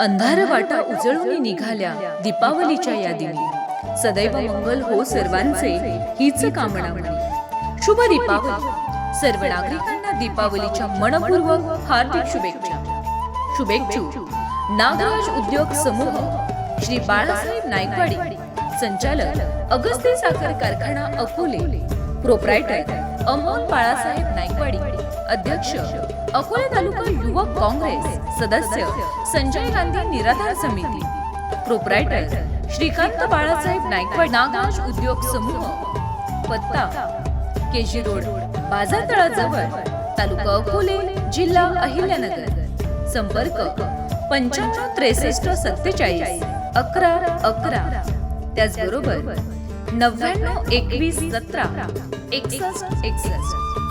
अंधार वाटा उजळून निघाल्या दीपावलीच्या यादीने. सदैव मंगल हो सर्वांचे हीच कामना शुभ दीपावली. सर्व नागरिकांना दीपावलीच्या मनपूर्वक हार्दिक शुभेच्छा. शुभेच्छू. नागराज उद्योग समूह श्री बाळासाहेब नायकवाडी. संचालक अगस्ती साखर कारखाना अकोले. प्रोप्रायटर अमोल बाळासाहेब नायकवाडी अध्यक्ष अकोले तालुका युवक काँग्रेस सदस्य संजय गांधी निराधार समिती. प्रोप्रायटर श्रीकांत बाळासाहेब नायकवाड नागराज उद्योग समूह. पत्ता केजी रोड बाजारतळाजवळ तालुका अकोले जिल्हा अहिल्यानगर. संपर्क पंच्याण्णव त्रेसष्ट सत्तेचाळीस अकरा अकरा. त्याचबरोबर नव्याण्णव एकवीस सतरा. एकसष्ट एकसष्ट.